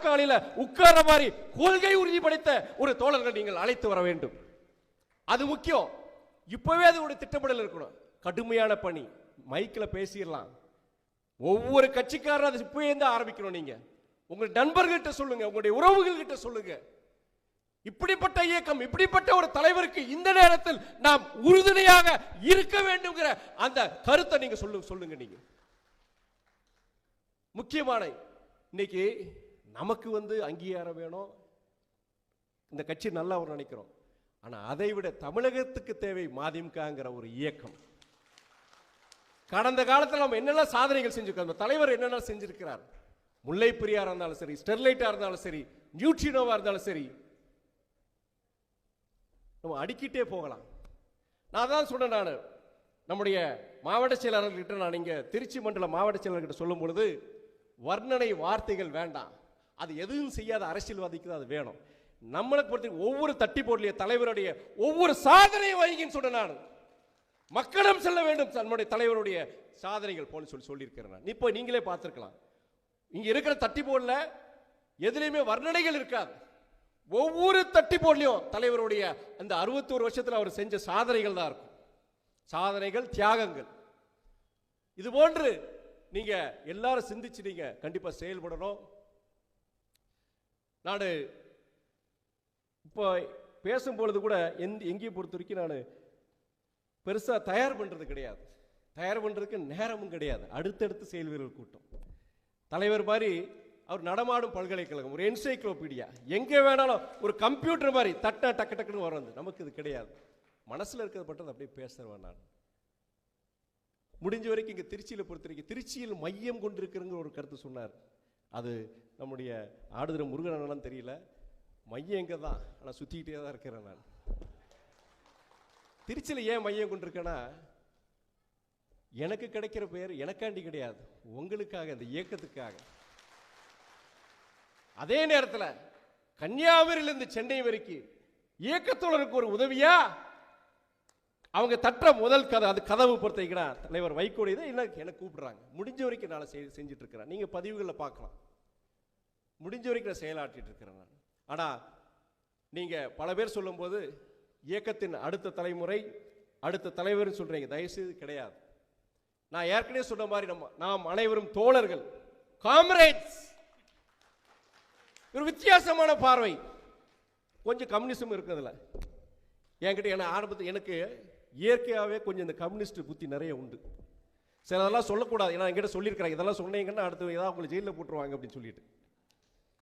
நாற்காலியில உட்கார மாதிரி கொள்கை உறுதி படைத்த ஒரு தோழர்கள் நீங்கள் அழைத்து வர வேண்டும். அது முக்கியம். இப்பவே அது ஒரு திட்டமிடல் இருக்கணும். கடுமையான பணி. மைக்கில் பேசிடலாம். ஒவ்வொரு கட்சிக்காரரும் அதை இப்பவே இருந்து ஆரம்பிக்கணும் நீங்க. உங்க நண்பர்கள்கிட்ட சொல்லுங்க. உங்களுடைய உறவுகள்கிட்ட சொல்லுங்க. இப்படிப்பட்ட இயக்கம் இப்படிப்பட்ட ஒரு தலைவருக்கு இந்த நேரத்தில் நாம் உறுதுணையாக இருக்க வேண்டும்ங்கிற அந்த கருத்தை நீங்க சொல்லு சொல்லுங்க நீங்க. முக்கியமான இன்னைக்கு நமக்கு வந்து அங்கீகாரம் வேணும். இந்த கட்சி நல்லா ஒரு நினைக்கிறோம். ஆனால் அதை விட தமிழகத்துக்கு தேவை மதிமுகங்கிற ஒரு இயக்கம். கடந்த காலத்தில் நம்ம என்னென்ன சாதனைகள் செஞ்சுருக்கோம்? தலைவர் என்னென்ன செஞ்சிருக்கிறார்? முல்லை பெரியாரா இருந்தாலும் சரி ஸ்டெர்லைட்டாக இருந்தாலும் சரி நியூட்ரினோவாக இருந்தாலும் சரி நம்ம அடிக்கிட்டே போகலாம். நான் தான் சொன்னேன் நான். நம்முடைய மாவட்ட செயலாளர்கிட்ட நான் இங்கே திருச்சி மண்டல மாவட்ட செயலாளர்கிட்ட சொல்லும் பொழுது வர்ணனை வார்த்தைகள் வேண்டாம். அது எதுவும் செய்யாத அரசியல்வாதிக்கு தான் அது வேணும். நம்மளை பொறுத்த ஒவ்வொரு தட்டி போடலைய தலைவருடைய ஒவ்வொரு சாதனையும் வைங்கன்னு சொன்னேன் நான். மக்களிடம் செல்ல வேண்டும் நம்முடைய தலைவருடைய சாதனைகள் போல சொல்லி சொல்லியிருக்கிறேன் நான். இப்போ நீங்களே பார்த்துருக்கலாம். இங்கே இருக்கிற தட்டி போடல எதுலேயுமே வர்ணனைகள் இருக்காது. ஒவ்வொரு தட்டி போடலையும் தலைவருடைய அந்த அறுபத்தோரு வருஷத்தில் அவர் செஞ்ச சாதனைகள் தான் இருக்கும். சாதனைகள் தியாகங்கள். இது போன்று நீங்கள் எல்லாரும் சிந்திச்சு நீங்கள் கண்டிப்பாக செயல்படணும். நான் இப்போ பேசும்பொழுது கூட எந்த எங்கேயும் பொறுத்த வரைக்கும் நான் பெருசாக தயார் பண்ணுறது கிடையாது. தயார் பண்ணுறதுக்கு நேரமும் கிடையாது. அடுத்தடுத்து செயல் வீரர் கூட்டம். தலைவர் மாதிரி அவர் நடமாடும் பல்கலைக்கழகம் ஒரு என்சைக்ளோபீடியா எங்கே வேணாலும் ஒரு கம்ப்யூட்டர் மாதிரி தட்ட டக்கு டக்குன்னு வர்றது நமக்கு இது கிடையாது. மனசுல இருக்கிறது பட்டது அப்படியே பேசுறேன் நான். முடிஞ்ச வரைக்கும் இங்கே திருச்சியில் பொறுத்த வரைக்கும் திருச்சியில் மையம் கொண்டிருக்கிறங்கிற ஒரு கருத்து சொன்னார். அது நம்முடைய ஆடுதுறை முருகனெல்லாம் தெரியல. மையம் எங்கே தான்? ஆனா சுற்றிக்கிட்டே தான் இருக்கிறேன் நான். திருச்சியில் ஏன் மையம் கொண்டிருக்கேன்னா எனக்கு கிடைக்கிற பேர் எனக்காண்டி கிடையாது. உங்களுக்காக அந்த இயக்கத்துக்காக. அதே நேரத்தில் கன்னியாகுமரியிலிருந்து சென்னை வரைக்கும் இயக்கத்தோழருக்கு ஒரு உதவியா அவங்க தட்டுற முதல் கதை அது கதவு பொறுத்தீங்கன்னா தலைவர் வைகோடி தான் என்ன எனக்கு கூப்பிடுறாங்க. முடிஞ்ச வரைக்கும் நான் செய் செஞ்சுட்டு இருக்கிறேன். நீங்க பதிவுகளில் பார்க்கலாம். முடிஞ்ச வரைக்கும் நான் செயலாற்றிட்டு இருக்கிறேன் நான். ஆனால் நீங்கள் பல பேர் சொல்லும்போது இயக்கத்தின் அடுத்த தலைமுறை அடுத்த தலைவர்னு சொல்கிறீங்க தயவுசெய்து கிடையாது. நான் ஏற்கனவே சொன்ன மாதிரி நம்ம நாம் அனைவரும் தோழர்கள். காம்ரேட்ஸ் ஒரு வித்தியாசமான பார்வை. கொஞ்சம் கம்யூனிசம் இருக்கிறதுல. என்கிட்ட என்ன ஆரம்பத்தில் எனக்கு இயற்கையாகவே கொஞ்சம் இந்த கம்யூனிஸ்ட் புத்தி நிறைய உண்டு. சிலதெல்லாம் சொல்லக்கூடாது. ஏன்னா என்கிட்ட சொல்லியிருக்கிறாங்க. இதெல்லாம் சொன்னீங்கன்னா அடுத்து ஏதாவது உங்களை ஜெயிலில் போட்டுருவாங்க அப்படின்னு சொல்லிட்டு.